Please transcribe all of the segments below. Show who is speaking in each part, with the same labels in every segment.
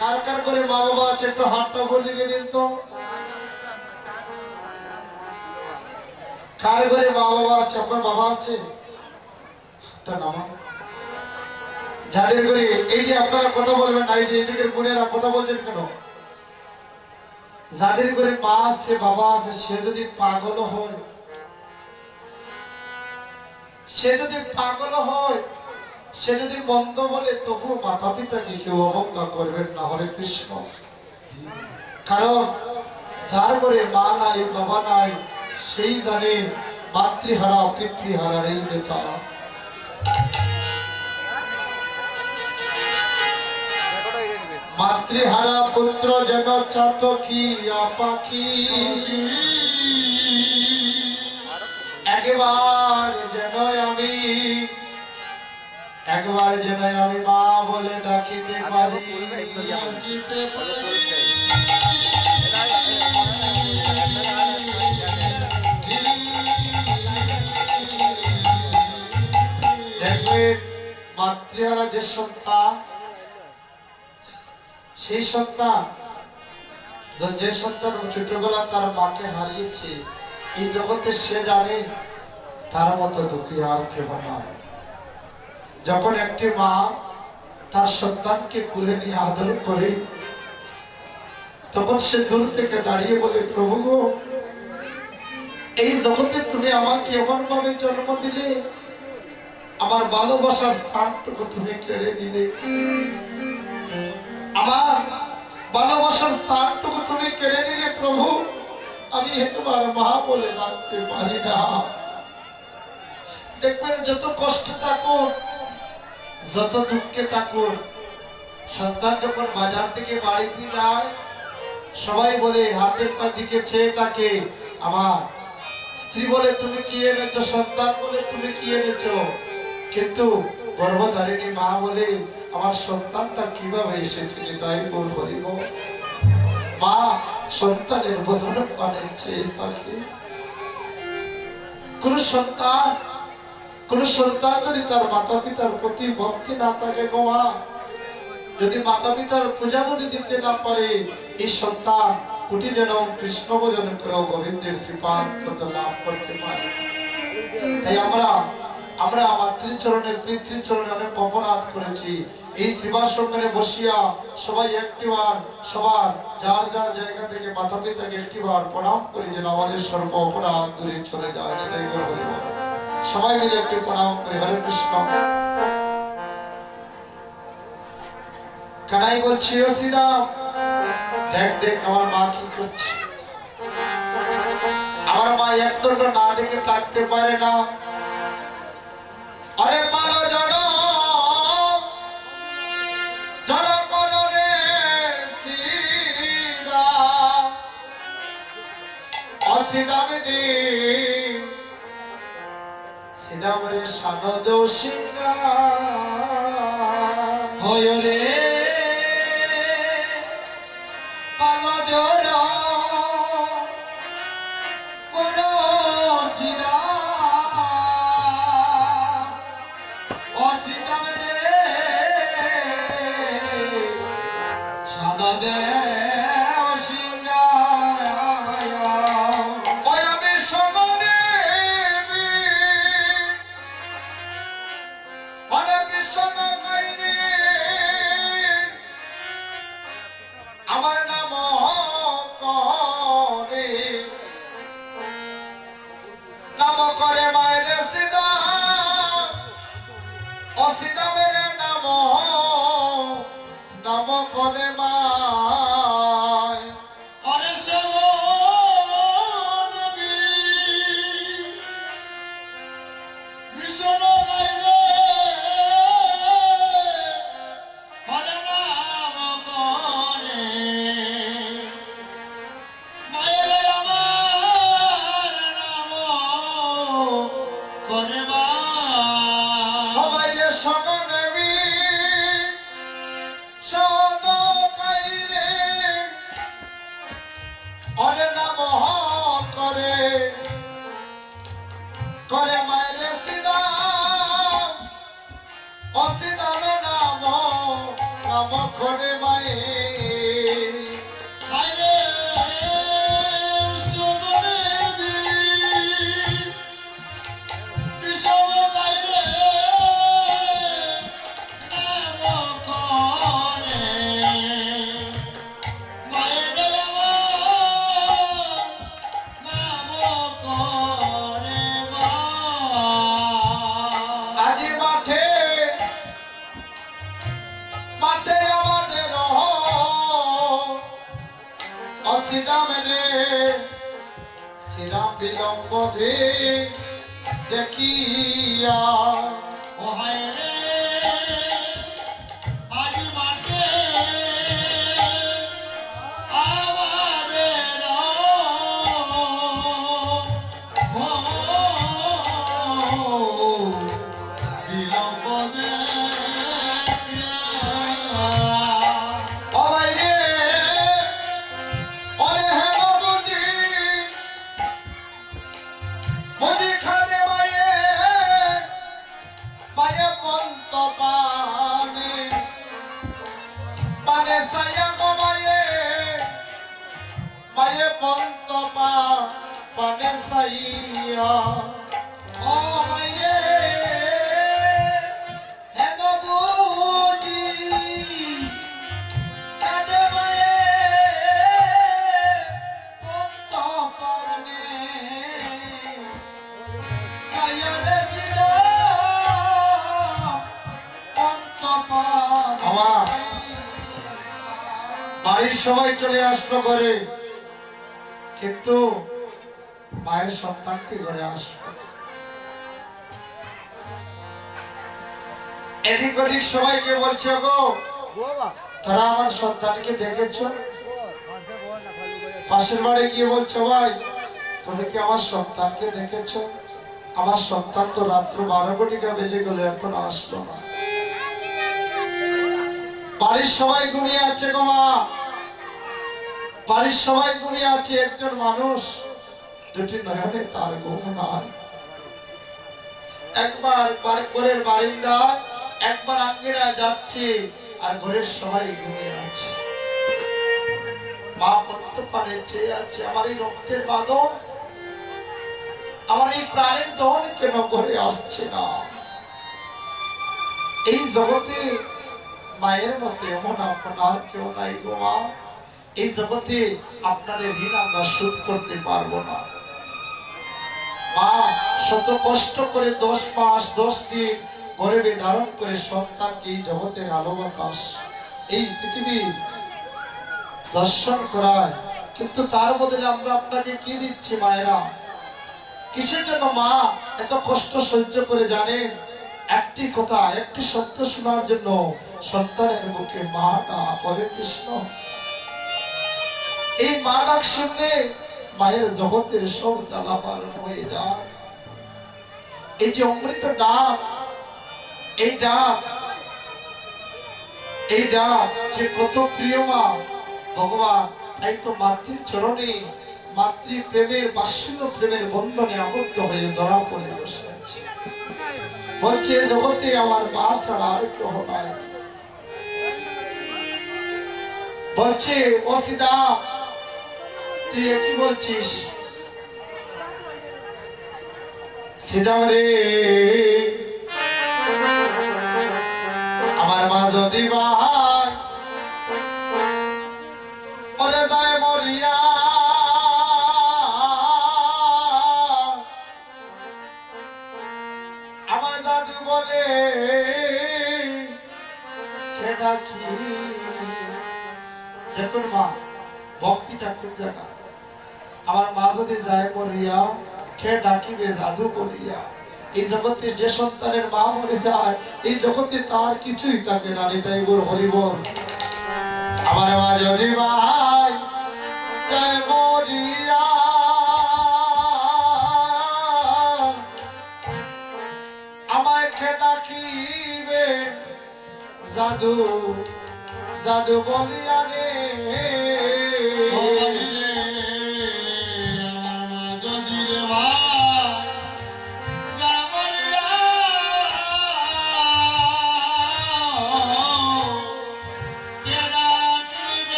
Speaker 1: কার কার করে মা বাবা আছে, একটু হাতটা বলে দিন তো। কার ঘরে মা বাবা আছে, আপনার বাবা আছে? যাদের করে এই যে আপনারা কথা বলবেন না এই যে এদিকে বোনেরা কথা বলছেন কেন? যাদের করে মা আছে, বাবা আছে, সে যদি পাগল হয়, সে যদি পাগল হয় সে যদি মন্দ বলে তবু মাতা পিতাকে কেউ অবজ্ঞা করবেন না হরে কৃষ্ণ। কারণ যার করে মা নাই বাবা নাই সেই জানে মাতৃহারা পিতৃহারার এই নেতা। মাতৃহারা পুত্র যেন চাতকি পাখি। একবার যেন আমি একবার যেন আমি মা বলে ডাকিতে পারি। ডাকিতে পারি। দেখবেন মাতৃহারা যে সত্তা সেই সত্তা যে- সন্তান ছোটবেলা তার মাকে হারিয়েছে এই জগতে সে জানে তার মতো দুঃখী আর কেউ নয় যখন একটি মা তার সন্তানকে কুলে নিয়ে আদর করে, তখন সে দূর থেকে দাঁড়িয়ে বলে, প্রভু গো, এই জগতে তুমি আমাকে এমন ভাবে জন্ম দিলে, আমার ভালোবাসার স্থানটুকু তুমি কেড়ে নিলে। আমার ভালোবাসার স্থানটুকু তুমি কেড়ে নিলে, প্রভু, আমি তোমার মা বলে ডাকতে পারি না। দেখবেন যত কষ্ট থাকুন যত দুঃখে থাকুন, সন্তান যখন বাজার থেকে বাড়িতে যায়, সবাই বলে, হাতের পা দিকে চেয়ে থাকে আমার। স্ত্রী বলে, তুমি কি এনেছো? সন্তান বলে, তুমি কি এনেছো? কিন্তু গর্ভধারিণী মা বলে, আমার সন্তানটা কীভাবে এসেছিল তাই বলিব মা সন্তানের বদন পানের চেয়ে থাকে। কোন সন্তান কোন সন্তান যদি তার মাতা পিতার প্রতি ভক্তি না থাকে গো মা যদি মাতা পিতার পূজা যদি দিতে না পারে, এই সন্তান কোটি যেন কৃষ্ণ ভোজন করেও গোবিন্দের কৃপান লাভ করতে পারে। তাই আমরা আমরা মাতৃচরণে পিতৃচরণে অনেক অপরাধ করেছি। এই সেবাশ্রমে বসিয়া সবাই একটিবার সবার যার যার জায়গা থেকে মাতা পিতাকে একটিবার প্রণাম করে যেন আমাদের সর্ব অপরাধ দূরে চলে যায়। এটাই করব। সবাই মিলে একটি প্রণাম করি, হরে কৃষ্ণ। কানাই বলছি, ও শ্রীরাম, দেখ দেখ, আমার মা কি করছে। আমার মা একদণ্ড না দেখে থাকতে পারে না। আরে পালো জন জন পালো রে। অসিদামিনী সানদ সিংহা
Speaker 2: হয়
Speaker 1: সিদাম অসিদাম নাম নাম খনে মায়ে শ্রীরাম বিলম্ব দে দেখিয়া
Speaker 2: ও হায়
Speaker 1: সায়া মায়ে। মায়ে পন্ত পা পানে সাইয়া। সবাই চলে আসলো ঘরে। কিন্তু মায়ের সন্তানটি ঘরে আসলো। এদিক ওদিক সবাইকে বলছে গো তারা আমার সন্তানকে দেখেছ? পাশের বাড়ি গিয়ে বলছো, ভাই, তুমি কি আমার সন্তানকে দেখেছ? আমার সন্তান তো রাত্র বারো কোটিকা বেজে গেল, এখন আসলো না। বাড়ির সবাই ঘুমিয়ে আছে গো মা। বাড়ির সবাই ঘুমিয়ে আছে, একজন মানুষ দুটি নয়নে তার ঘুম নাই একবার ঘরের বারিন্দা একবার আঙ্গিনা যাচ্ছে আর ঘরের সবাই ঘুমিয়ে আছে। মা পত্র পারে চেয়ে আছে, আমার এই রক্তের বাদন, আমার এই প্রাণের দহন কেন ঘরে আসছে না? এই জগতে মায়ের মতো এমন আপনার কেউ নাই গো মা। এই জগতে আপনাদের ঋণ আমরা শোধ করতে পারব না। মা, শত কষ্ট করে দশ মাস, দশ দিন গরিবে ধারণ করে সন্তানকে জগতের আলো বাতাস এই পৃথিবী দর্শন করায়। কিন্তু তার বদলে আমরা আপনাকে কি দিচ্ছি মায়েরা? কিসের জন্য মা এত কষ্ট সহ্য করে জানেন? একটি কথা, একটি সত্য শোনার জন্য সন্তানের মুখে মা না করে কৃষ্ণ। এই মা ডাক শুনলে মায়ের জগতের সব জ্বালা হয়ে যায়। এই যে অমৃত ডাক এই ডাক এই ডাক যে কত প্রিয় মা, ভগবান, তাই তো মাতৃর চরণে মাতৃ প্রেমের বাৎসল্য প্রেমের বন্ধনে আবদ্ধ হয়ে ধরা পড়ে বসে আছে। বলছে জগতে আমার মা ছাড়া আর কেউ নাই। বলছে সীতা তুই কি বলছিস? রে আমার মা যদি মরিয়া, আমার দাদু বলে কে? মা, ভক্তিটা খুব জায়গা? আমার মা যদি যায় মরিয়া, কে ডাকিবে দাদু বলিয়া? এই জগতে যে সন্তানের মা মরে যায়, এই জগতে তার কিছুই থাকে না নিতাই গুর হরিবল। আমার মা যদি ভাই ডাকিবে? দাদু দাদু বলিয়া রে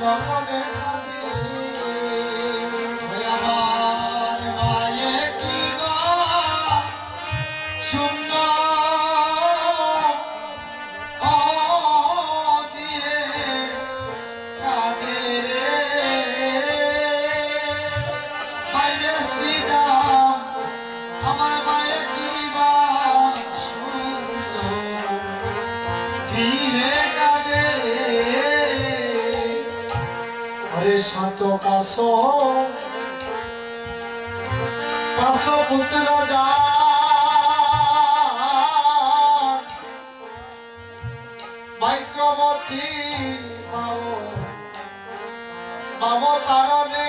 Speaker 1: মনে আদি পাঁচশো পুত্র যা। ভাগ্যবতী
Speaker 2: বাবু বাবু কারণে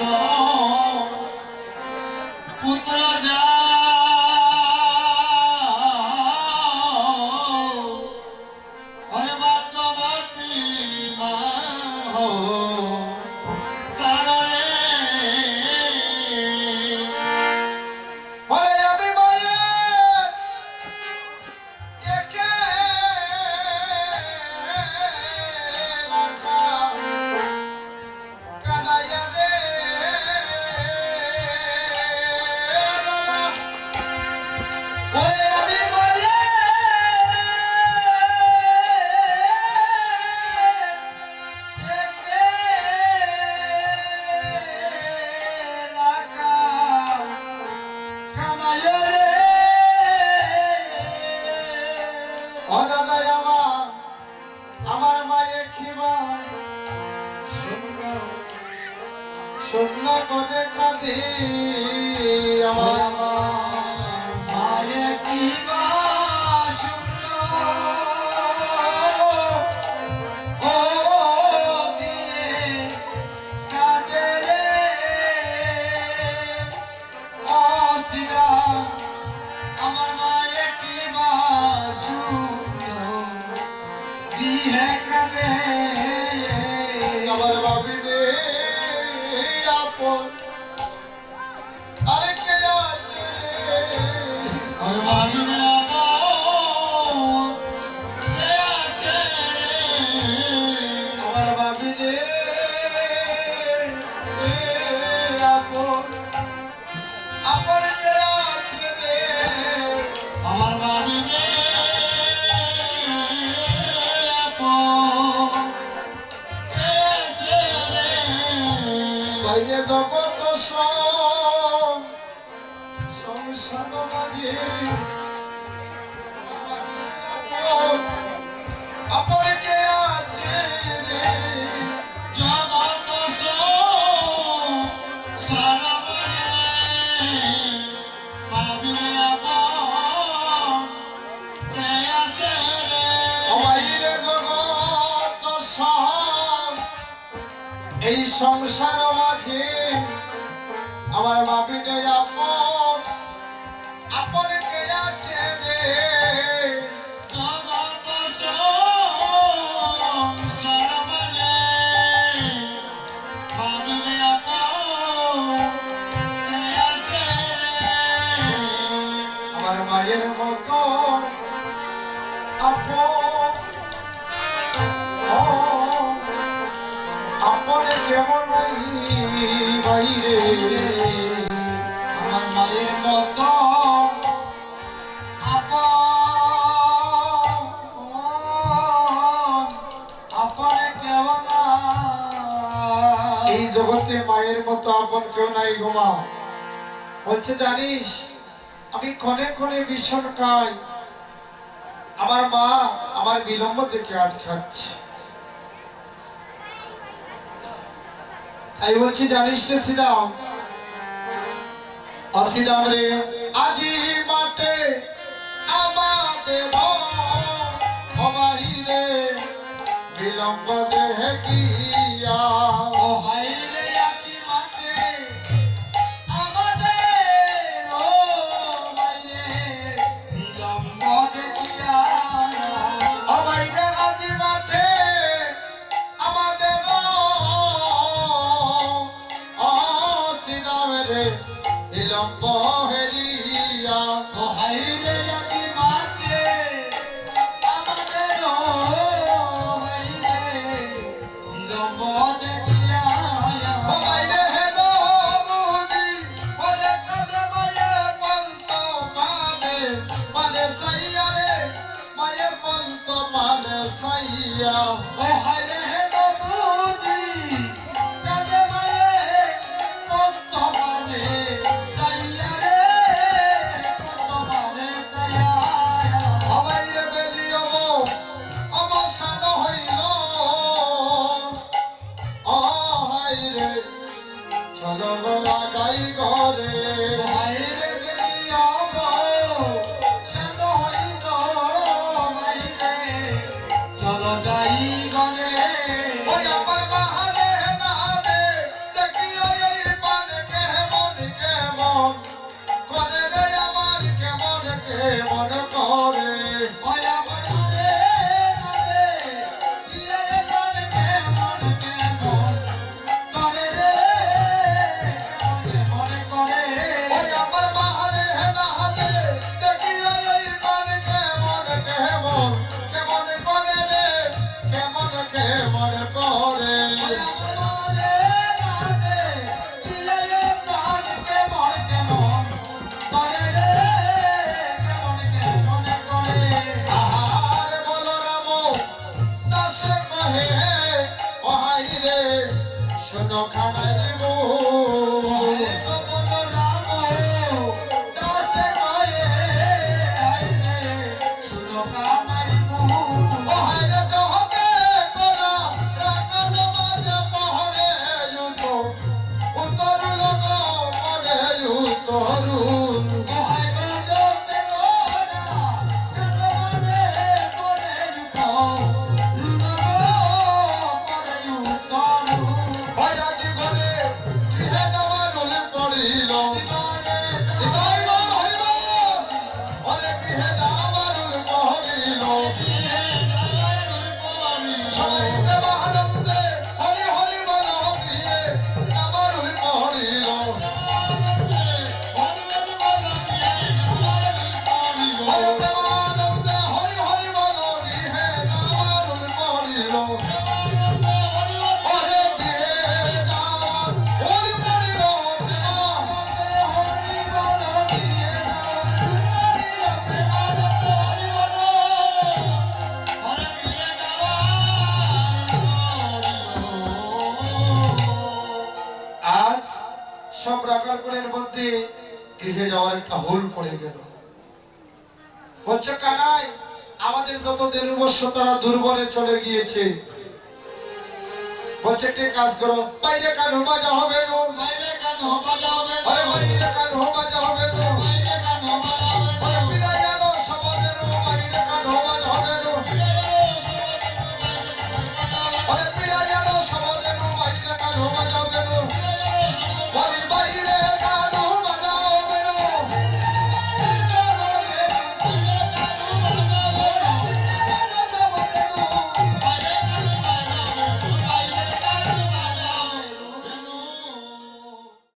Speaker 2: song.
Speaker 1: বাইরে জগৎ সংসার মাঝে অপরকে আছে রে?
Speaker 2: জগৎ সারা
Speaker 1: পাবিলে এই সংসার Yeah, yeah. তো কেউ নাই ঘুমাও বলছে, জানিস, আমি ক্ষণে ক্ষণে ভীষণ খাই আমার মা আমার বিলম্ব দেখে আটকাচ্ছে। তাই বলছি, জানিস রে শ্রীরাম আর রে, আজি মাঠে আমাতে ভবারি রে, বিলম্ব দেহে কিয়া
Speaker 2: ও হাই আমাদের
Speaker 1: যত দেনুবস্য তারা দুর্বলে চলে গিয়েছে। বলছে কে কাজ করো বাইরে কান হোমা যা হবে বাইরে কান যা হবে বাইরে কান হোমা যা হবে বাইরে কান হোমা